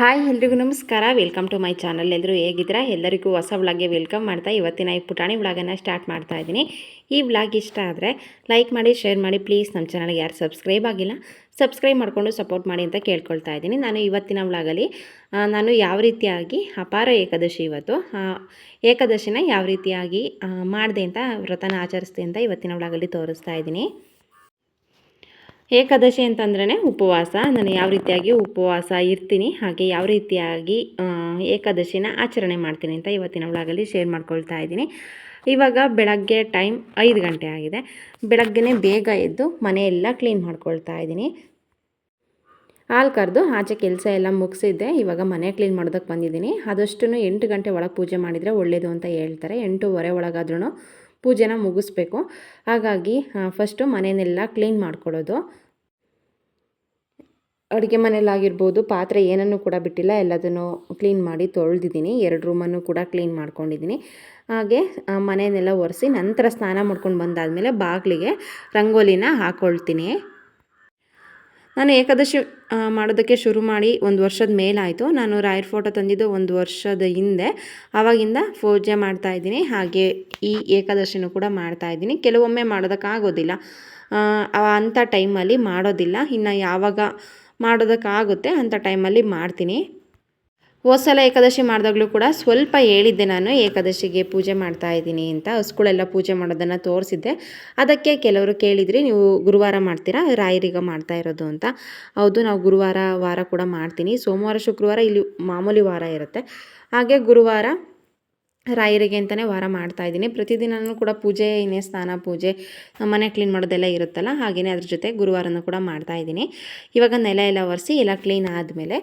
Hi, ಎಲ್ರಿಗೂ ನಮಸ್ಕಾರ. Welcome to my channel. ಎಲ್ಲರೂ ಹೇಗಿದ್ದೀರಾ? ಎಲ್ಲರಿಗೂ ಹೊಸ ವ್ಲಾಗ್ಗೆ ವೆಲ್ಕಮ್ ಮಾಡ್ತಾ ಇವತ್ತಿನ ಈ ಪುಟಾಣಿ ವ್ಲಾಗನ್ನು ಸ್ಟಾರ್ಟ್ ಮಾಡ್ತಾ ಇದ್ದೀನಿ. ಈ ವ್ಲಾಗ್ ಇಷ್ಟ ಆದರೆ ಲೈಕ್ ಮಾಡಿ, ಶೇರ್ ಮಾಡಿ. ಪ್ಲೀಸ್ ನಮ್ಮ ಚಾನಲ್ಗೆ ಯಾರು ಸಬ್ಸ್ಕ್ರೈಬ್ ಆಗಿಲ್ಲ, ಸಬ್ಸ್ಕ್ರೈಬ್ ಮಾಡಿಕೊಂಡು ಸಪೋರ್ಟ್ ಮಾಡಿ ಅಂತ ಕೇಳ್ಕೊಳ್ತಾ ಇದ್ದೀನಿ. ನಾನು ಇವತ್ತಿನ ವ್ಲಾಗಲ್ಲಿ ನಾನು ಯಾವ ರೀತಿಯಾಗಿ ಅಪಾರ ಏಕಾದಶಿ ಇವತ್ತು ಏಕಾದಶಿನ ಯಾವ ರೀತಿಯಾಗಿ ಮಾಡಿದೆ ಅಂತ, ವ್ರತನ ಆಚರಿಸ್ದೆ ಅಂತ ಇವತ್ತಿನ ವ್ಲಾಗಲ್ಲಿ ತೋರಿಸ್ತಾ ಇದ್ದೀನಿ. ಏಕಾದಶಿ ಅಂತಂದ್ರೆ ಉಪವಾಸ. ನಾನು ಯಾವ ರೀತಿಯಾಗಿ ಉಪವಾಸ ಇರ್ತೀನಿ, ಹಾಗೆ ಯಾವ ರೀತಿಯಾಗಿ ಏಕಾದಶಿನ ಆಚರಣೆ ಮಾಡ್ತೀನಿ ಅಂತ ಇವತ್ತಿನ ಒಳಗಲ್ಲಿ ಶೇರ್ ಮಾಡ್ಕೊಳ್ತಾ ಇದ್ದೀನಿ. ಇವಾಗ ಬೆಳಗ್ಗೆ ಟೈಮ್ ಐದು ಗಂಟೆ ಆಗಿದೆ. ಬೆಳಗ್ಗೆನೇ ಬೇಗ ಎದ್ದು ಮನೆಯೆಲ್ಲ ಕ್ಲೀನ್ ಮಾಡ್ಕೊಳ್ತಾ ಇದ್ದೀನಿ. ಹಾಲು ಕರೆದು ಆಚೆ ಕೆಲಸ ಎಲ್ಲ ಮುಗಿಸಿದ್ದೆ. ಇವಾಗ ಮನೆ ಕ್ಲೀನ್ ಮಾಡೋದಕ್ಕೆ ಬಂದಿದ್ದೀನಿ. ಆದಷ್ಟು ಎಂಟು ಗಂಟೆ ಒಳಗೆ ಪೂಜೆ ಮಾಡಿದರೆ ಒಳ್ಳೆಯದು ಅಂತ ಹೇಳ್ತಾರೆ. ಎಂಟೂವರೆ ಒಳಗಾದ್ರೂ ಪೂಜೆನ ಮುಗಿಸ್ಬೇಕು. ಹಾಗಾಗಿ ಫಸ್ಟು ಮನೆಯನ್ನೆಲ್ಲ ಕ್ಲೀನ್ ಮಾಡ್ಕೊಳ್ಳೋದು. ಅಡುಗೆ ಮನೆಯಲ್ಲಾಗಿರ್ಬೋದು ಪಾತ್ರೆ ಏನನ್ನು ಕೂಡ ಬಿಟ್ಟಿಲ್ಲ, ಎಲ್ಲದನ್ನು ಕ್ಲೀನ್ ಮಾಡಿ ತೊಳೆದಿದ್ದೀನಿ. ಎರಡು ರೂಮನ್ನು ಕೂಡ ಕ್ಲೀನ್ ಮಾಡ್ಕೊಂಡಿದ್ದೀನಿ. ಹಾಗೆ ಮನೆಯನ್ನೆಲ್ಲ ಒರೆಸಿ ನಂತರ ಸ್ನಾನ ಮಾಡ್ಕೊಂಡು ಬಂದಾದಮೇಲೆ ಬಾಗಿಲಿಗೆ ರಂಗೋಲಿನ ಹಾಕ್ಕೊಳ್ತೀನಿ ನಾನು ಏಕಾದಶಿ ಮಾಡೋದಕ್ಕೆ ಶುರು ಮಾಡಿ ಒಂದು ವರ್ಷದ ಮೇಲಾಯಿತು. ನಾನು ರಾಯರ್ ಫೋಟೋ ತಂದಿದ್ದು ಒಂದು ವರ್ಷದ ಹಿಂದೆ. ಆವಾಗಿಂದ ಪೂಜೆ ಮಾಡ್ತಾ ಇದ್ದೀನಿ. ಹಾಗೆ ಈ ಏಕಾದಶಿನೂ ಕೂಡ ಮಾಡ್ತಾ ಇದ್ದೀನಿ. ಕೆಲವೊಮ್ಮೆ ಮಾಡೋದಕ್ಕಾಗೋದಿಲ್ಲ. ಅಂಥ ಟೈಮಲ್ಲಿ ಮಾಡೋದಿಲ್ಲ. ಇನ್ನು ಯಾವಾಗ ಮಾಡೋದಕ್ಕಾಗುತ್ತೆ ಅಂಥ ಟೈಮಲ್ಲಿ ಮಾಡ್ತೀನಿ. ಹೋದ ಸಲ ಏಕಾದಶಿ ಮಾಡಿದಾಗಲೂ ಕೂಡ ಸ್ವಲ್ಪ ಹೇಳಿದ್ದೆ ನಾನು, ಏಕಾದಶಿಗೆ ಪೂಜೆ ಮಾಡ್ತಾ ಇದ್ದೀನಿ ಅಂತ. ಹಸ್ಗಳೆಲ್ಲ ಪೂಜೆ ಮಾಡೋದನ್ನು ತೋರಿಸಿದ್ದೆ. ಅದಕ್ಕೆ ಕೆಲವರು ಕೇಳಿದ್ರಿ, ನೀವು ಗುರುವಾರ ಮಾಡ್ತೀರಾ, ರಾಯರಿಗ ಮಾಡ್ತಾ ಇರೋದು ಅಂತ. ಹೌದು, ನಾವು ಗುರುವಾರ, ವಾರ ಕೂಡ ಮಾಡ್ತೀನಿ. ಸೋಮವಾರ, ಶುಕ್ರವಾರ ಇಲ್ಲಿ ಮಾಮೂಲಿ ವಾರ ಇರುತ್ತೆ. ಹಾಗೆ ಗುರುವಾರ ರಾಯರಿಗೆ ಅಂತಲೇ ವಾರ ಮಾಡ್ತಾ ಇದ್ದೀನಿ. ಪ್ರತಿದಿನವೂ ಕೂಡ ಪೂಜೆ, ಇನ್ನೇ ಸ್ನಾನ, ಪೂಜೆ, ಮನೆ ಕ್ಲೀನ್ ಮಾಡೋದೆಲ್ಲ ಇರುತ್ತಲ್ಲ ಹಾಗೆಯೇ ಅದ್ರ ಜೊತೆ ಗುರುವಾರನೂ ಕೂಡ ಮಾಡ್ತಾ ಇದ್ದೀನಿ. ಇವಾಗ ನೆಲ ಎಲ್ಲ ಒರೆಸಿ, ಎಲ್ಲ ಕ್ಲೀನ್ ಆದಮೇಲೆ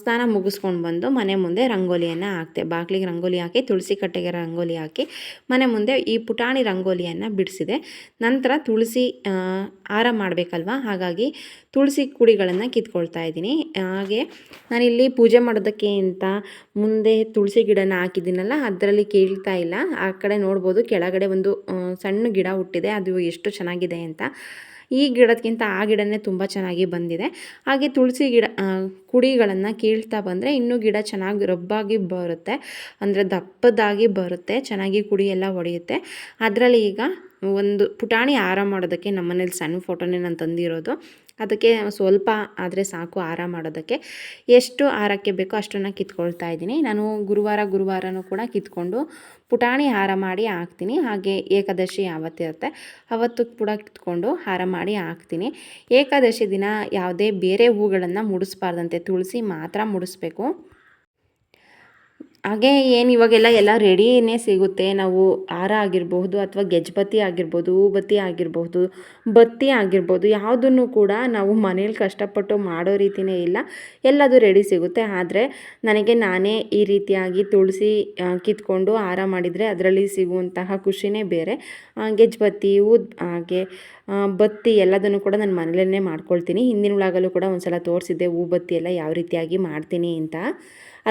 ಸ್ನಾನ ಮುಗಿಸ್ಕೊಂಡು ಬಂದು ಮನೆ ಮುಂದೆ ರಂಗೋಲಿಯನ್ನು ಹಾಕ್ತೆ. ಬಾಗಿಲಿಗೆ ರಂಗೋಲಿ ಹಾಕಿ, ತುಳಸಿ ಕಟ್ಟೆಗೆ ರಂಗೋಲಿ ಹಾಕಿ ಮನೆ ಮುಂದೆ ಈ ಪುಟಾಣಿ ರಂಗೋಲಿಯನ್ನು ಬಿಡಿಸಿದೆ. ನಂತರ ತುಳಸಿ ಹಾರ ಮಾಡಬೇಕಲ್ವ? ಹಾಗಾಗಿ ತುಳಸಿ ಕುಡಿಗಳನ್ನು ಕಿತ್ಕೊಳ್ತಾ ಇದ್ದೀನಿ. ಹಾಗೆ ನಾನಿಲ್ಲಿ ಪೂಜೆ ಮಾಡೋದಕ್ಕೆ ಅಂತ ಮುಂದೆ ತುಳಸಿ ಗಿಡನ ಹಾಕಿದ್ದೀನಲ್ಲ, ಅದರಲ್ಲಿ ಕೇಳ್ತಾ ಇಲ್ಲ. ಆ ಕಡೆ ನೋಡ್ಬೋದು, ಕೆಳಗಡೆ ಒಂದು ಸಣ್ಣ ಗಿಡ ಹುಟ್ಟಿದೆ. ಅದು ಎಷ್ಟು ಚೆನ್ನಾಗಿದೆ ಅಂತ. ಈ ಗಿಡಕ್ಕಿಂತ ಆ ಗಿಡನೇ ತುಂಬ ಚೆನ್ನಾಗಿ ಬಂದಿದೆ. ಹಾಗೆ ತುಳಸಿ ಗಿಡ ಕುಡಿಗಳನ್ನು ಕೀಳ್ತಾ ಬಂದರೆ ಇನ್ನೂ ಗಿಡ ಚೆನ್ನಾಗಿ ರಬ್ಬಾಗಿ ಬರುತ್ತೆ. ಅಂದರೆ ದಪ್ಪದಾಗಿ ಬರುತ್ತೆ, ಚೆನ್ನಾಗಿ ಕುಡಿ ಎಲ್ಲ ಹೊಡೆಯುತ್ತೆ ಅದರಲ್ಲಿ ಈಗ ಒಂದು ಪುಟಾಣಿ ಹಾರ ಮಾಡೋದಕ್ಕೆ ನಮ್ಮನೇಲಿ ಸಣ್ಣ ಫೋಟೋನೇ ನಾನು ತಂದಿರೋದು. ಅದಕ್ಕೆ ಸ್ವಲ್ಪ ಆದರೆ ಸಾಕು ಹಾರ ಮಾಡೋದಕ್ಕೆ. ಎಷ್ಟು ಹಾರಕ್ಕೆ ಬೇಕೋ ಅಷ್ಟನ್ನು ಕಿತ್ಕೊಳ್ತಾ ಇದ್ದೀನಿ. ನಾನು ಗುರುವಾರ ಗುರುವಾರನೂ ಕೂಡ ಕಿತ್ಕೊಂಡು ಪುಟಾಣಿ ಹಾರ ಮಾಡಿ ಹಾಕ್ತೀನಿ. ಹಾಗೆ ಏಕಾದಶಿ ಯಾವತ್ತಿರುತ್ತೆ ಅವತ್ತು ಕೂಡ ಕಿತ್ಕೊಂಡು ಹಾರ ಮಾಡಿ ಹಾಕ್ತೀನಿ. ಏಕಾದಶಿ ದಿನ ಯಾವುದೇ ಬೇರೆ ಹೂಗಳನ್ನು ಮುಡಿಸ್ಬಾರ್ದಂತೆ ತುಳಸಿ ಮಾತ್ರ ಮುಡಿಸ್ಬೇಕು. ಹಾಗೆ ಏನು ಇವಾಗೆಲ್ಲ ಎಲ್ಲ ರೆಡಿನೇ ಸಿಗುತ್ತೆ. ನಾವು ಹಾರ ಆಗಿರಬಹುದು ಅಥವಾ ಗೆಜ್ಬತ್ತಿ ಆಗಿರ್ಬೋದು, ಹೂಬತ್ತಿ ಆಗಿರಬಹುದು, ಬತ್ತಿ ಆಗಿರ್ಬೋದು, ಯಾವುದನ್ನು ಕೂಡ ನಾವು ಮನೇಲಿ ಕಷ್ಟಪಟ್ಟು ಮಾಡೋ ರೀತಿಯೇ ಇಲ್ಲ. ಎಲ್ಲದೂ ರೆಡಿ ಸಿಗುತ್ತೆ. ಆದರೆ ನನಗೆ ನಾನೇ ಈ ರೀತಿಯಾಗಿ ತುಳಸಿ ಕಿತ್ಕೊಂಡು ಹಾರ ಮಾಡಿದರೆ ಅದರಲ್ಲಿ ಸಿಗುವಂತಹ ಖುಷಿನೇ ಬೇರೆ. ಗೆಜ್ಜಬತ್ತಿ ಊದ್ ಹಾಗೆ ಬತ್ತಿ ಎಲ್ಲದನ್ನು ಕೂಡ ನಾನು ಮನೇಲೇ ಮಾಡ್ಕೊಳ್ತೀನಿ. ಹಿಂದಿನ ಒಳಗಲ್ಲೂ ಕೂಡ ಒಂದ್ಸಲ ತೋರಿಸಿದ್ದೆ ಹೂ ಬತ್ತಿ ಎಲ್ಲ ಯಾವ ರೀತಿಯಾಗಿ ಮಾಡ್ತೀನಿ ಅಂತ.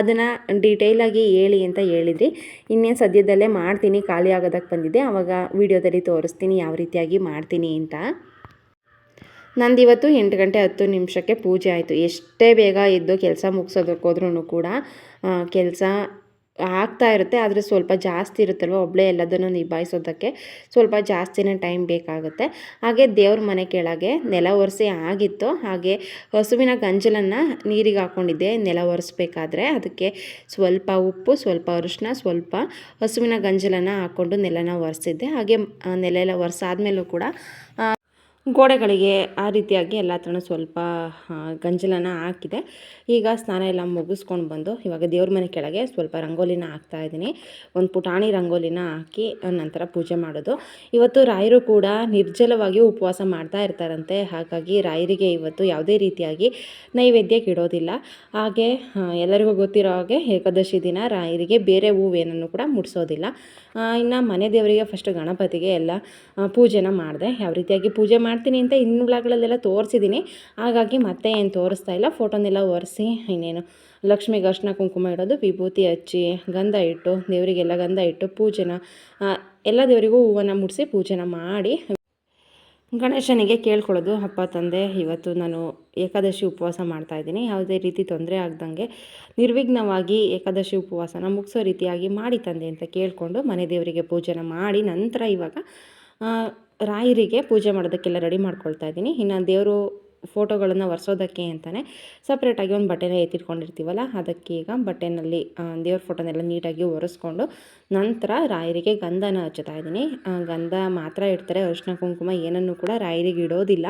ಅದನ್ನು ಡೀಟೇಲಾಗಿ ಹೇಳಿ ಅಂತ ಹೇಳಿದ್ರಿ. ಇನ್ನೇನು ಸದ್ಯದಲ್ಲೇ ಮಾಡ್ತೀನಿ, ಖಾಲಿ ಆಗೋದಕ್ಕೆ ಬಂದಿದ್ದೆ. ಆವಾಗ ವಿಡಿಯೋದಲ್ಲಿ ತೋರಿಸ್ತೀನಿ ಯಾವ ರೀತಿಯಾಗಿ ಮಾಡ್ತೀನಿ ಅಂತ. ನಂದಿವತ್ತು ಎಂಟು ಗಂಟೆ ಹತ್ತು ನಿಮಿಷಕ್ಕೆ ಪೂಜೆ ಆಯಿತು. ಎಷ್ಟೇ ಬೇಗ ಎದ್ದು ಕೆಲಸ ಮುಗಿಸೋದಕ್ಕೆ ಹೋದ್ರೂ ಕೂಡ ಕೆಲಸ ಆಗ್ತಾ ಇರುತ್ತೆ, ಆದರೆ ಸ್ವಲ್ಪ ಜಾಸ್ತಿ ಇರುತ್ತಲ್ವ? ಒಬ್ಬಳೇ ಎಲ್ಲದನ್ನು ನಿಭಾಯಿಸೋದಕ್ಕೆ ಸ್ವಲ್ಪ ಜಾಸ್ತಿನೇ ಟೈಮ್ ಬೇಕಾಗುತ್ತೆ. ಹಾಗೆ ದೇವ್ರ ಮನೆ ಕೆಳಗೆ ನೆಲ ಒರೆಸಿ ಆಗಿತ್ತು. ಹಾಗೆ ಹಸುವಿನ ಗಂಜಲನ್ನು ನೀರಿಗೆ ಹಾಕ್ಕೊಂಡಿದ್ದೆ ನೆಲ ಒರೆಸ್ಬೇಕಾದ್ರೆ. ಅದಕ್ಕೆ ಸ್ವಲ್ಪ ಉಪ್ಪು, ಸ್ವಲ್ಪ ಅರಿಶಿನ ಸ್ವಲ್ಪ ಹಸುವಿನ ಗಂಜಲನ್ನು ಹಾಕ್ಕೊಂಡು ನೆಲನ ಒರೆಸಿದ್ದೆ. ಹಾಗೆ ನೆಲೆಲ್ಲ ಒರೆಸಾದ್ಮೇಲೂ ಕೂಡ ಗೋಡೆಗಳಿಗೆ ಆ ರೀತಿಯಾಗಿ ಎಲ್ಲ ಹತ್ರನೂ ಸ್ವಲ್ಪ ಗಂಜಲನ ಹಾಕಿದೆ. ಈಗ ಸ್ನಾನ ಎಲ್ಲ ಮುಗಿಸ್ಕೊಂಡು ಬಂದು ಇವಾಗ ದೇವ್ರ ಮನೆ ಕೆಳಗೆ ಸ್ವಲ್ಪ ರಂಗೋಲಿನ ಹಾಕ್ತಾ ಇದ್ದೀನಿ. ಒಂದು ಪುಟಾಣಿ ರಂಗೋಲಿನ ಹಾಕಿ ನಂತರ ಪೂಜೆ ಮಾಡೋದು. ಇವತ್ತು ರಾಯರು ಕೂಡ ನಿರ್ಜಲವಾಗಿ ಉಪವಾಸ ಮಾಡ್ತಾ ಇರ್ತಾರಂತೆ. ಹಾಗಾಗಿ ರಾಯರಿಗೆ ಇವತ್ತು ಯಾವುದೇ ರೀತಿಯಾಗಿ ನೈವೇದ್ಯಕ್ಕೆ ಇಡೋದಿಲ್ಲ. ಹಾಗೆ ಎಲ್ಲರಿಗೂ ಗೊತ್ತಿರೋ ಹಾಗೆ ಏಕಾದಶಿ ದಿನ ರಾಯರಿಗೆ ಬೇರೆ ಹೂವೇನನ್ನು ಕೂಡ ಮುಡಿಸೋದಿಲ್ಲ. ಇನ್ನು ಮನೆ ದೇವರಿಗೆ ಫಸ್ಟ್ ಗಣಪತಿಗೆ ಎಲ್ಲ ಪೂಜೆನ ಮಾಡಿದೆ. ಯಾವ ರೀತಿಯಾಗಿ ಪೂಜೆ ಮಾಡ್ತೀನಿ ಅಂತ ಇನ್ನು ಬ್ಲಾಗ್ಗಳಲ್ಲೆಲ್ಲ ತೋರಿಸಿದ್ದೀನಿ. ಹಾಗಾಗಿ ಮತ್ತೆ ಏನು ತೋರಿಸ್ತಾ ಇಲ್ಲ. ಫೋಟೋನೆಲ್ಲ ಒರೆಸಿ ಇನ್ನೇನು ಲಕ್ಷ್ಮಿಗೆ ಅರ್ಶಿನ ಕುಂಕುಮ ಇಡೋದು, ವಿಭೂತಿ ಹಚ್ಚಿ ಗಂಧ ಇಟ್ಟು, ದೇವರಿಗೆಲ್ಲ ಗಂಧ ಇಟ್ಟು ಪೂಜೆನ ಎಲ್ಲ ದೇವರಿಗೂ ಹೂವನ್ನು ಮುಡಿಸಿ ಪೂಜೆನ ಮಾಡಿ ಗಣೇಶನಿಗೆ ಕೇಳ್ಕೊಳ್ಳೋದು ಅಪ್ಪ ತಂದೆ. ಇವತ್ತು ನಾನು ಏಕಾದಶಿ ಉಪವಾಸ ಮಾಡ್ತಾಯಿದ್ದೀನಿ ಯಾವುದೇ ರೀತಿ ತೊಂದರೆ ಆಗ್ದಂಗೆ ನಿರ್ವಿಘ್ನವಾಗಿ ಏಕಾದಶಿ ಉಪವಾಸನ ಮುಗಿಸೋ ರೀತಿಯಾಗಿ ಮಾಡಿ ತಂದೆ ಅಂತ ಕೇಳಿಕೊಂಡು ಮನೆ ದೇವರಿಗೆ ಪೂಜೆನ ಮಾಡಿ ನಂತರ ಇವಾಗ ರಾಯರಿಗೆ ಪೂಜೆ ಮಾಡೋದಕ್ಕೆಲ್ಲ ರೆಡಿ ಮಾಡ್ಕೊಳ್ತಾ ಇದ್ದೀನಿ. ಇನ್ನು ದೇವರು ಫೋಟೋಗಳನ್ನು ಒರೆಸೋದಕ್ಕೆ ಅಂತಲೇ ಸಪ್ರೇಟಾಗಿ ಒಂದು ಬಟ್ಟೆನ ಎತ್ತಿಟ್ಕೊಂಡಿರ್ತೀವಲ್ಲ, ಅದಕ್ಕೆ ಈಗ ಬಟ್ಟೆನಲ್ಲಿ ದೇವ್ರ ಫೋಟೋನೆಲ್ಲ ನೀಟಾಗಿ ಒರೆಸ್ಕೊಂಡು ನಂತರ ರಾಯರಿಗೆ ಗಂಧನ ಹಚ್ಚುತ್ತಾ ಇದ್ದೀನಿ. ಗಂಧ ಮಾತ್ರ ಇಡ್ತಾರೆ, ಅರಿಶಿನ, ಕುಂಕುಮ ಏನನ್ನು ಕೂಡ ರಾಯರಿಗೆ ಇಡೋದಿಲ್ಲ.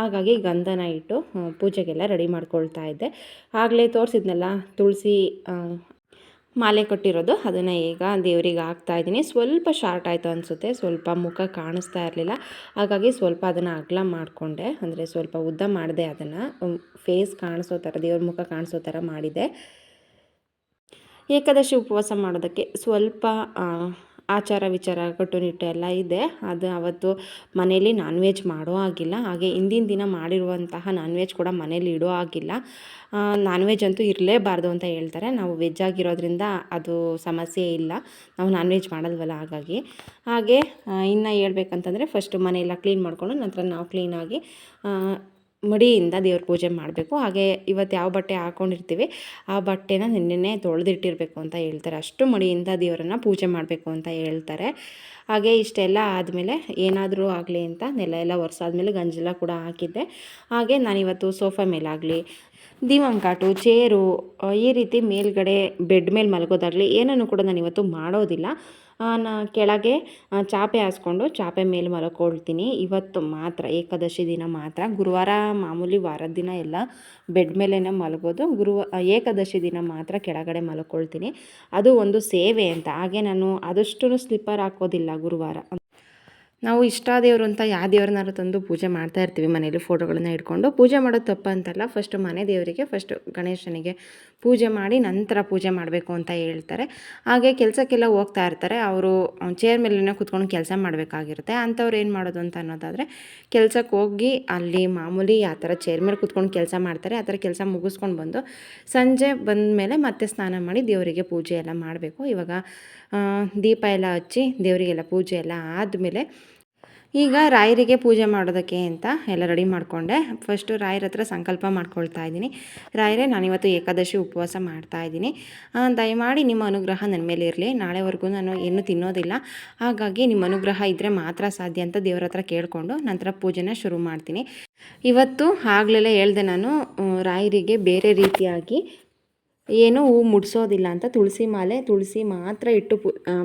ಹಾಗಾಗಿ ಗಂಧನ ಇಟ್ಟು ಪೂಜೆಗೆಲ್ಲ ರೆಡಿ ಮಾಡ್ಕೊಳ್ತಾ ಇದ್ದೆ. ಆಗಲೇ ತೋರಿಸಿದ್ನಲ್ಲ, ತುಳಸಿ ಮಾಲೆ ಕಟ್ಟಿರೋದು. ಅದನ್ನು ಈಗ ದೇವರಿಗೆ ಹಾಕ್ತಾ ಇದ್ದೀನಿ. ಸ್ವಲ್ಪ ಶಾರ್ಟ್ ಆಯಿತು ಅನಿಸುತ್ತೆ. ಸ್ವಲ್ಪ ಮುಖ ಕಾಣಿಸ್ತಾ ಇರಲಿಲ್ಲ. ಹಾಗಾಗಿ ಸ್ವಲ್ಪ ಅದನ್ನು ಅಗಲ ಮಾಡಿಕೊಂಡೆ. ಅಂದರೆ ಸ್ವಲ್ಪ ಉದ್ದ ಮಾಡಿದೆ ಅದನ್ನು. ಫೇಸ್ ಕಾಣಿಸೋ ಥರ ದೇವ್ರ ಮುಖ ಕಾಣಿಸೋ ಥರ ಮಾಡಿದೆ. ಏಕಾದಶಿ ಉಪವಾಸ ಮಾಡೋದಕ್ಕೆ ಸ್ವಲ್ಪ ಆಚಾರ ವಿಚಾರ ಕಟ್ಟುನಿಟ್ಟು ಎಲ್ಲ ಇದೆ. ಅದು ಅವತ್ತು ಮನೇಲಿ ನಾನ್ ವೆಜ್ ಮಾಡೋ ಆಗಿಲ್ಲ ಹಾಗೆ ಹಿಂದಿನ ದಿನ ಮಾಡಿರುವಂತಹ ನಾನ್ ವೆಜ್ ಕೂಡ ಮನೇಲಿ ಇಡೋ ಆಗಿಲ್ಲ ನಾನ್ ವೆಜ್ ಅಂತೂ ಇರಲೇಬಾರ್ದು ಅಂತ ಹೇಳ್ತಾರೆ. ನಾವು ವೆಜ್ ಆಗಿರೋದ್ರಿಂದ ಅದು ಸಮಸ್ಯೆ ಇಲ್ಲ. ನಾವು ನಾನ್ ವೆಜ್ ಮಾಡಲ್ವಲ್ಲ ಹಾಗಾಗಿ. ಹಾಗೆ ಇನ್ನು ಹೇಳ್ಬೇಕಂತಂದರೆ ಫಸ್ಟು ಮನೆಯೆಲ್ಲ ಕ್ಲೀನ್ ಮಾಡಿಕೊಂಡು ನಂತರ ನಾವು ಕ್ಲೀನಾಗಿ ಮಡಿಯಿಂದ ದೇವ್ರ ಪೂಜೆ ಮಾಡಬೇಕು. ಹಾಗೆ ಇವತ್ತು ಯಾವ ಬಟ್ಟೆ ಹಾಕ್ಕೊಂಡಿರ್ತೀವಿ ಆ ಬಟ್ಟೆನ ನಿನ್ನೆ ತೊಳೆದಿಟ್ಟಿರಬೇಕು ಅಂತ ಹೇಳ್ತಾರೆ. ಅಷ್ಟು ಮಡಿಯಿಂದ ದೇವರನ್ನು ಪೂಜೆ ಮಾಡಬೇಕು ಅಂತ ಹೇಳ್ತಾರೆ. ಹಾಗೆ ಇಷ್ಟೆಲ್ಲ ಆದಮೇಲೆ ಏನಾದರೂ ಆಗಲಿ ಅಂತ ನೆಲ ಎಲ್ಲ ಒರೆಸಾದ್ಮೇಲೆ ಗಂಜಲ ಕೂಡ ಹಾಕಿದ್ದೆ. ಹಾಗೆ ನಾನಿವತ್ತು ಸೋಫಾ ಮೇಲಾಗಲಿ ದಿವಂಕಾಟು ಚೇರು, ಈ ರೀತಿ ಮೇಲ್ಗಡೆ ಬೆಡ್ ಮೇಲೆ ಮಲಗೋದಾಗಲಿ, ಏನನ್ನು ಕೂಡ ನಾನು ಇವತ್ತು ಮಾಡೋದಿಲ್ಲ. ನಾ ಕೆಳಗೆ ಚಾಪೆ ಹಾಸ್ಕೊಂಡು ಚಾಪೆ ಮೇಲೆ ಮಲ್ಕೊಳ್ತೀನಿ. ಇವತ್ತು ಮಾತ್ರ, ಏಕಾದಶಿ ದಿನ ಮಾತ್ರ. ಗುರುವಾರ ಮಾಮೂಲಿ ವಾರದ ದಿನ ಎಲ್ಲ ಬೆಡ್ ಮೇಲೇ ಮಲಗೋದು. ಗುರುವ ಏಕಾದಶಿ ದಿನ ಮಾತ್ರ ಕೆಳಗಡೆ ಮಲ್ಕೊಳ್ತೀನಿ. ಅದು ಒಂದು ಸೇವೆ ಅಂತ. ಹಾಗೆ ನಾನು ಆದಷ್ಟು ಸ್ಲಿಪ್ಪರ್ ಹಾಕೋದಿಲ್ಲ ಗುರುವಾರ. ನಾವು ಇಷ್ಟ ದೇವರು ಅಂತ ಯಾವ ದೇವ್ರನ್ನಾರು ತಂದು ಪೂಜೆ ಮಾಡ್ತಾ ಇರ್ತೀವಿ ಮನೇಲಿ ಫೋಟೋಗಳನ್ನ ಇಟ್ಕೊಂಡು ಪೂಜೆ ಮಾಡೋದು ತಪ್ಪು ಅಂತಲ್ಲ ಫಸ್ಟ್ ಮನೆ ದೇವರಿಗೆ ಫಸ್ಟ್ ಗಣೇಶನಿಗೆ ಪೂಜೆ ಮಾಡಿ ನಂತರ ಪೂಜೆ ಮಾಡಬೇಕು ಅಂತ ಹೇಳ್ತಾರೆ. ಹಾಗೆ ಕೆಲಸಕ್ಕೆಲ್ಲ ಹೋಗ್ತಾ ಇರ್ತಾರೆ. ಅವರು ಚೇರ್ ಮೇಲೇ ಕೂತ್ಕೊಂಡು ಕೆಲಸ ಮಾಡಬೇಕಾಗಿರುತ್ತೆ. ಅಂಥವ್ರು ಏನು ಮಾಡೋದು ಅಂತ ಅನ್ನೋದಾದರೆ, ಕೆಲಸಕ್ಕೆ ಹೋಗಿ ಅಲ್ಲಿ ಮಾಮೂಲಿ ಆ ಥರ ಚೇರ್ ಮೇಲೆ ಕುತ್ಕೊಂಡು ಕೆಲಸ ಮಾಡ್ತಾರೆ. ಆ ಥರ ಕೆಲಸ ಮುಗಿಸ್ಕೊಂಡು ಬಂದು ಸಂಜೆ ಬಂದ ಮೇಲೆ ಮತ್ತೆ ಸ್ನಾನ ಮಾಡಿ ದೇವರಿಗೆ ಪೂಜೆ ಎಲ್ಲ ಮಾಡಬೇಕು. ಇವಾಗ ದೀಪ ಎಲ್ಲ ಹಚ್ಚಿ ದೇವರಿಗೆಲ್ಲ ಪೂಜೆ ಎಲ್ಲ ಆದಮೇಲೆ ಈಗ ರಾಯರಿಗೆ ಪೂಜೆ ಮಾಡೋದಕ್ಕೆ ಅಂತ ಎಲ್ಲ ರೆಡಿ ಮಾಡಿಕೊಂಡೆ. ಫಸ್ಟು ರಾಯರ ಹತ್ರ ಸಂಕಲ್ಪ ಮಾಡ್ಕೊಳ್ತಾ ಇದ್ದೀನಿ. ರಾಯರೇ, ನಾನಿವತ್ತು ಏಕಾದಶಿ ಉಪವಾಸ ಮಾಡ್ತಾ ಇದ್ದೀನಿ. ದಯಮಾಡಿ ನಿಮ್ಮ ಅನುಗ್ರಹ ನನ್ನ ಮೇಲೆ ಇರಲಿ. ನಾಳೆವರೆಗೂ ನಾನು ಏನು ತಿನ್ನೋದಿಲ್ಲ. ಹಾಗಾಗಿ ನಿಮ್ಮ ಅನುಗ್ರಹ ಇದ್ದರೆ ಮಾತ್ರ ಸಾಧ್ಯ ಅಂತ ದೇವ್ರ ಹತ್ರ ಕೇಳಿಕೊಂಡು ನಂತರ ಪೂಜೆನ ಶುರು ಮಾಡ್ತೀನಿ. ಇವತ್ತು ಆಗಲೆಲ್ಲ ಹೇಳ್ದೆ ನಾನು ರಾಯರಿಗೆ ಬೇರೆ ರೀತಿಯಾಗಿ ಏನೂ ಹೂ ಮುಡಿಸೋದಿಲ್ಲ ಅಂತ ತುಳಸಿ ಮಾಲೆ, ತುಳಸಿ ಮಾತ್ರ ಇಟ್ಟು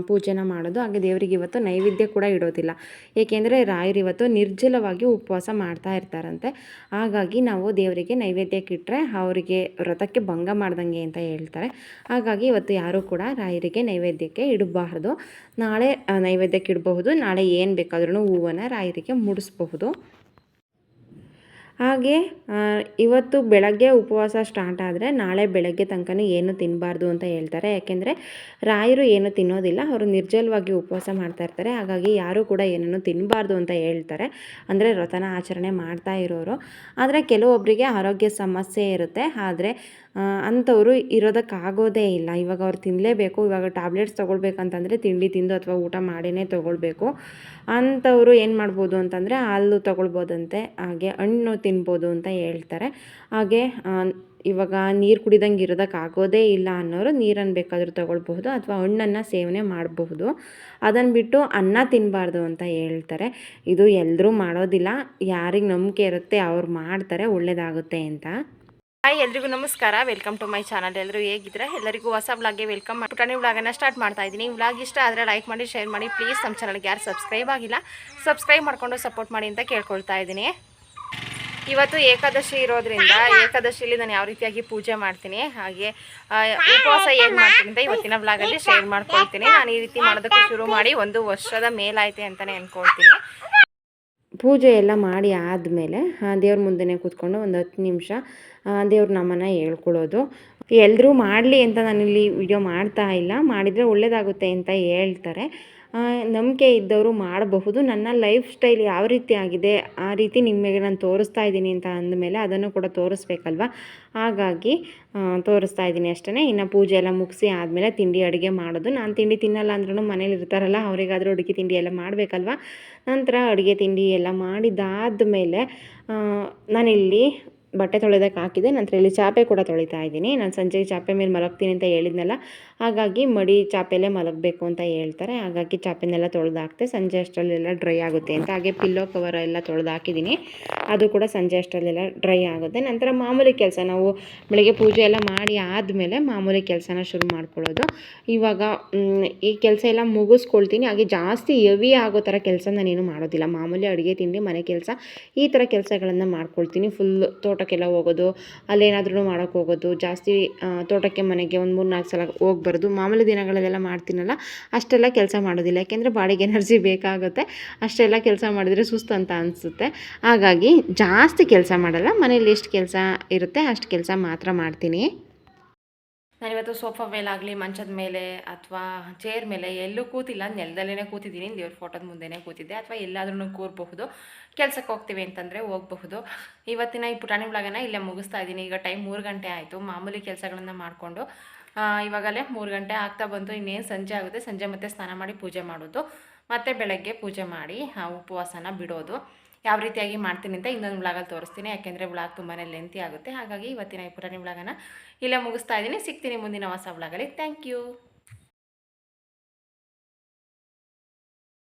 ಪೂಜೆನ ಮಾಡೋದು. ಹಾಗೆ ದೇವರಿಗೆ ಇವತ್ತು ನೈವೇದ್ಯ ಕೂಡ ಇಡೋದಿಲ್ಲ. ಏಕೆಂದರೆ ರಾಯರು ಇವತ್ತು ನಿರ್ಜಲವಾಗಿ ಉಪವಾಸ ಮಾಡ್ತಾ ಇರ್ತಾರಂತೆ. ಹಾಗಾಗಿ ನಾವು ದೇವರಿಗೆ ನೈವೇದ್ಯಕ್ಕೆ ಇಟ್ಟರೆ ಅವರಿಗೆ ವ್ರತಕ್ಕೆ ಭಂಗ ಮಾಡ್ದಂಗೆ ಅಂತ ಹೇಳ್ತಾರೆ. ಹಾಗಾಗಿ ಇವತ್ತು ಯಾರೂ ಕೂಡ ರಾಯರಿಗೆ ನೈವೇದ್ಯಕ್ಕೆ ಇಡಬಾರ್ದು. ನಾಳೆ ನೈವೇದ್ಯಕ್ಕೆ ಇಡಬಹುದು. ನಾಳೆ ಏನು ಬೇಕಾದ್ರೂ ಹೂವನ್ನು ರಾಯರಿಗೆ ಮುಡಿಸ್ಬಹುದು. ಹಾಗೆ ಇವತ್ತು ಬೆಳಗ್ಗೆ ಉಪವಾಸ ಸ್ಟಾರ್ಟ್ ಆದರೆ ನಾಳೆ ಬೆಳಗ್ಗೆ ತನಕನೂ ಏನು ತಿನ್ನಬಾರ್ದು ಅಂತ ಹೇಳ್ತಾರೆ. ಯಾಕೆಂದರೆ ರಾಯರು ಏನು ತಿನ್ನೋದಿಲ್ಲ, ಅವರು ನಿರ್ಜಲವಾಗಿ ಉಪವಾಸ ಮಾಡ್ತಾ ಇರ್ತಾರೆ. ಹಾಗಾಗಿ ಯಾರೂ ಕೂಡ ಏನನ್ನು ತಿನ್ನಬಾರ್ದು ಅಂತ ಹೇಳ್ತಾರೆ. ಅಂದರೆ ವ್ರತನ ಆಚರಣೆ ಮಾಡ್ತಾ ಇರೋರು. ಆದರೆ ಕೆಲವೊಬ್ಬರಿಗೆ ಆರೋಗ್ಯ ಸಮಸ್ಯೆ ಇರುತ್ತೆ. ಆದರೆ ಅಂಥವರು ಇರೋದಕ್ಕಾಗೋದೇ ಇಲ್ಲ. ಇವಾಗ ಅವ್ರು ತಿನ್ನಲೇಬೇಕು ಇವಾಗ ಟ್ಯಾಬ್ಲೆಟ್ಸ್ ತೊಗೊಳ್ಬೇಕಂತಂದರೆ ತಿಂಡಿ ತಿಂದು ಅಥವಾ ಊಟ ಮಾಡಿನೇ ತೊಗೊಳ್ಬೇಕು. ಅಂಥವರು ಏನು ಮಾಡ್ಬೋದು ಅಂತಂದರೆ ಹಾಲು ತೊಗೊಳ್ಬೋದಂತೆ, ಹಾಗೆ ಹಣ್ಣು ತಿನ್ಬೋದು ಅಂತ ಹೇಳ್ತಾರೆ. ಹಾಗೆ ಇವಾಗ ನೀರು ಕುಡಿದಂಗೆ ಇರೋದಕ್ಕಾಗೋದೇ ಇಲ್ಲ ಅನ್ನೋರು ನೀರನ್ನು ಬೇಕಾದರೂ ತೊಗೊಳ್ಬಹುದು ಅಥವಾ ಹಣ್ಣನ್ನು ಸೇವನೆ ಮಾಡಬಹುದು. ಅದನ್ನು ಬಿಟ್ಟು ಅನ್ನ ತಿನ್ನಬಾರ್ದು ಅಂತ ಹೇಳ್ತಾರೆ. ಇದು ಎಲ್ಲರೂ ಮಾಡೋದಿಲ್ಲ. ಯಾರಿಗೆ ನಂಬಿಕೆ ಇರುತ್ತೆ ಅವ್ರು ಮಾಡ್ತಾರೆ ಒಳ್ಳೆಯದಾಗುತ್ತೆ ಅಂತ. ಹಾಯ್ ಎಲ್ರಿಗೂ ನಮಸ್ಕಾರ. ವೆಲ್ಕಮ್ ಟು ಮೈ ಚಾನಲ್ ಎಲ್ಲರೂ ಹೇಗಿದ್ರೆ ಎಲ್ಲರಿಗೂ ಹೊಸ ವ್ಲಾಗ್ಗೆ ವೆಲ್ಕಮ್ ಮಾಡ್ಕೊಂಡು ವ್ಲಾಗನ್ನು ಸ್ಟಾರ್ಟ್ ಮಾಡ್ತಾ ಇದ್ದೀನಿ. ವ್ಲಾಗ್ ಇಷ್ಟ ಆದರೆ ಲೈಕ್ ಮಾಡಿ ಶೇರ್ ಮಾಡಿ. ಪ್ಲೀಸ್ ನಮ್ಮ ಚಾನಲ್ಗೆ ಯಾರು ಸಬ್ಸ್ಕ್ರೈಬ್ ಆಗಿಲ್ಲ ಸಬ್ಸ್ಕ್ರೈಬ್ ಮಾಡ್ಕೊಂಡು ಸಪೋರ್ಟ್ ಮಾಡಿ ಅಂತ ಕೇಳ್ಕೊಳ್ತಾ ಇದ್ದೀನಿ. ಇವತ್ತು ಏಕಾದಶಿ ಇರೋದ್ರಿಂದ ಏಕಾದಶಿಲಿ ನಾನು ಯಾವ ರೀತಿಯಾಗಿ ಪೂಜೆ ಮಾಡ್ತೀನಿ ಹಾಗೆ ಉಪವಾಸ ಏನು ಮಾಡ್ತೀನಿ ಅಂತ ಇವತ್ತಿನ ವ್ಲಾಗಲ್ಲಿ ಶೇರ್ ಮಾಡ್ಕೊಳ್ತೀನಿ. ನಾನು ಈ ರೀತಿ ಮಾಡೋದಕ್ಕೆ ಶುರು ಮಾಡಿ ಒಂದು ವರ್ಷದ ಮೇಲಾಯಿತೆ ಅಂತಲೇ ಅಂದ್ಕೊಳ್ತೀನಿ ಪೂಜೆ ಎಲ್ಲ ಮಾಡಿ ಆದಮೇಲೆ ದೇವ್ರ ಮುಂದೆನೇ ಕೂತ್ಕೊಂಡು ಒಂದು ಹತ್ತು ನಿಮಿಷ ದೇವ್ರ ನಾಮನ ಹೇಳ್ಕೊಳ್ಳೋದು ಎಲ್ಲರೂ ಮಾಡಲಿ ಅಂತ ನಾನಿಲ್ಲಿ ವಿಡಿಯೋ ಮಾಡ್ತಾ ಇಲ್ಲ. ಮಾಡಿದರೆ ಒಳ್ಳೆಯದಾಗುತ್ತೆ ಅಂತ ಹೇಳ್ತಾರೆ. ನಂಬಿಕೆ ಇದ್ದವರು ಮಾಡಬಹುದು. ನನ್ನ ಲೈಫ್ ಸ್ಟೈಲ್ ಯಾವ ರೀತಿ ಆಗಿದೆ, ಆ ರೀತಿ ನಿಮಗೆ ನಾನು ತೋರಿಸ್ತಾ ಇದ್ದೀನಿ ಅಂತ ಅಂದಮೇಲೆ ಅದನ್ನು ಕೂಡ ತೋರಿಸ್ಬೇಕಲ್ವ? ಹಾಗಾಗಿ ತೋರಿಸ್ತಾ ಇದ್ದೀನಿ ಅಷ್ಟೇ ಇನ್ನು ಪೂಜೆ ಎಲ್ಲ ಮುಗಿಸಿ ಆದಮೇಲೆ ತಿಂಡಿ ಅಡುಗೆ ಮಾಡೋದು. ನಾನು ತಿಂಡಿ ತಿನ್ನಲ್ಲ ಅಂದ್ರೂ ಮನೇಲಿ ಇರ್ತಾರಲ್ಲ, ಅವರಿಗಾದರೂ ಅಡುಗೆ ತಿಂಡಿ ಎಲ್ಲ ಮಾಡಬೇಕಲ್ವ? ನಂತರ ಅಡುಗೆ ತಿಂಡಿ ಎಲ್ಲ ಮಾಡಿದಾದ ಮೇಲೆ ನಾನಿಲ್ಲಿ ಬಟ್ಟೆ ತೊಳೆಯೋದಕ್ಕೆ ಹಾಕಿದೆ. ನಂತರ ಇಲ್ಲಿ ಚಾಪೆ ಕೂಡ ತೊಳಿತಾ ಇದ್ದೀನಿ. ನಾನು ಸಂಜೆ ಚಾಪೆ ಮೇಲೆ ಮಲಗ್ತೀನಿ ಅಂತ ಹೇಳಿದ್ನಲ್ಲ, ಹಾಗಾಗಿ ಮಡಿ ಚಾಪೆಲೇ ಮಲಗಬೇಕು ಅಂತ ಹೇಳ್ತಾರೆ. ಹಾಗಾಗಿ ಚಾಪೆನೆಲ್ಲ ತೊಳೆದು ಹಾಕ್ತೆ ಸಂಜೆ ಅಷ್ಟರಲ್ಲೆಲ್ಲ ಡ್ರೈ ಆಗುತ್ತೆ ಅಂತ. ಹಾಗೆ ಪಿಲ್ಲೋ ಕವರ್ ಎಲ್ಲ ತೊಳೆದು ಅದು ಕೂಡ ಸಂಜೆ ಅಷ್ಟರಲ್ಲೆಲ್ಲ ಡ್ರೈ ಆಗುತ್ತೆ. ನಂತರ ಮಾಮೂಲಿ ಕೆಲಸ, ನಾವು ಬೆಳಗ್ಗೆ ಪೂಜೆ ಎಲ್ಲ ಮಾಡಿ ಆದಮೇಲೆ ಮಾಮೂಲಿ ಕೆಲಸನ ಶುರು ಮಾಡ್ಕೊಳ್ಳೋದು. ಇವಾಗ ಈ ಕೆಲಸ ಎಲ್ಲ ಮುಗಿಸ್ಕೊಳ್ತೀನಿ. ಹಾಗೆ ಜಾಸ್ತಿ ಹೆವಿ ಆಗೋ ಥರ ಕೆಲಸ ನಾನೇನು ಮಾಡೋದಿಲ್ಲ. ಮಾಮೂಲಿ ಅಡುಗೆ, ತಿಂಡಿ, ಮನೆ ಕೆಲಸ ಈ ಥರ ಕೆಲಸಗಳನ್ನು ಮಾಡ್ಕೊಳ್ತೀನಿ. ಫುಲ್ ತೋಟಕ್ಕೆಲ್ಲ ಹೋಗೋದು ಅಲ್ಲೇನಾದ್ರೂ ಮಾಡೋಕ್ಕೆ ಹೋಗೋದು, ಜಾಸ್ತಿ ತೋಟಕ್ಕೆ ಮನೆಗೆ ಒಂದು ಮೂರು ನಾಲ್ಕು ಸಲ ಹೋಗ್ಬಾರ್ದು ಬರೋದು, ಮಾಮೂಲಿ ದಿನಗಳಲ್ಲೆಲ್ಲ ಮಾಡ್ತೀನಲ್ಲ, ಅಷ್ಟೆಲ್ಲ ಕೆಲಸ ಮಾಡೋದಿಲ್ಲ. ಯಾಕೆಂದರೆ ಬಾಡಿಗೆ ಎನರ್ಜಿ ಬೇಕಾಗುತ್ತೆ, ಅಷ್ಟೆಲ್ಲ ಕೆಲಸ ಮಾಡಿದರೆ ಸುಸ್ತು ಅಂತ ಅನಿಸುತ್ತೆ. ಹಾಗಾಗಿ ಜಾಸ್ತಿ ಕೆಲಸ ಮಾಡಲ್ಲ, ಮನೇಲಿ ಎಷ್ಟು ಕೆಲಸ ಇರುತ್ತೆ ಅಷ್ಟು ಕೆಲಸ ಮಾತ್ರ ಮಾಡ್ತೀನಿ. ನಾನಿವತ್ತು ಸೋಫಾ ಮೇಲಾಗಲಿ, ಮಂಚದ ಮೇಲೆ ಅಥವಾ ಚೇರ್ ಮೇಲೆ ಎಲ್ಲೂ ಕೂತಿಲ್ಲ. ನೆಲದಲ್ಲೇ ಕೂತಿದ್ದೀನಿ. ದೇವ್ರ ಫೋಟೋದ ಮುಂದೆನೇ ಕೂತಿದ್ದೆ. ಅಥವಾ ಎಲ್ಲಾದ್ರೂ ಕೂರಬಹುದು. ಕೆಲಸಕ್ಕೆ ಹೋಗ್ತೀವಿ ಅಂತಂದರೆ ಹೋಗಬಹುದು. ಇವತ್ತಿನ ಈ ಪುಟಾಣಿ ಬ್ಲಾಗನ್ನು ಇಲ್ಲೇ ಮುಗಿಸ್ತಾ ಇದ್ದೀನಿ. ಈಗ ಟೈಮ್ ಮೂರು ಗಂಟೆ ಆಯಿತು. ಮಾಮೂಲಿ ಕೆಲಸಗಳನ್ನು ಮಾಡಿಕೊಂಡು ಇವಾಗಲೇ ಮೂರು ಗಂಟೆ ಆಗ್ತಾ ಬಂತು. ಇನ್ನೇನು ಸಂಜೆ ಆಗುತ್ತೆ. ಸಂಜೆ ಮತ್ತೆ ಸ್ನಾನ ಮಾಡಿ ಪೂಜೆ ಮಾಡೋದು. ಮತ್ತು ಬೆಳಗ್ಗೆ ಪೂಜೆ ಮಾಡಿ ಉಪವಾಸನ ಬಿಡೋದು. ಯಾವ ರೀತಿಯಾಗಿ ಮಾಡ್ತೀನಿ ಅಂತ ಇನ್ನೊಂದು ಬ್ಲಾಗಲ್ಲಿ ತೋರಿಸ್ತೀನಿ. ಯಾಕೆಂದರೆ ಬ್ಲಾಗ್ ತುಂಬಾ ಲೆಂತಿ ಆಗುತ್ತೆ. ಹಾಗಾಗಿ ಇವತ್ತಿನ ಈ ಪುರಾಣಿ ಬ್ಲಾಗನ್ನು ಇಲ್ಲೇ ಮುಗಿಸ್ತಾ ಇದ್ದೀನಿ. ಸಿಗ್ತೀನಿ ಮುಂದಿನ ಹೊಸ ಬ್ಲಾಗಲ್ಲಿ ಥ್ಯಾಂಕ್ ಯು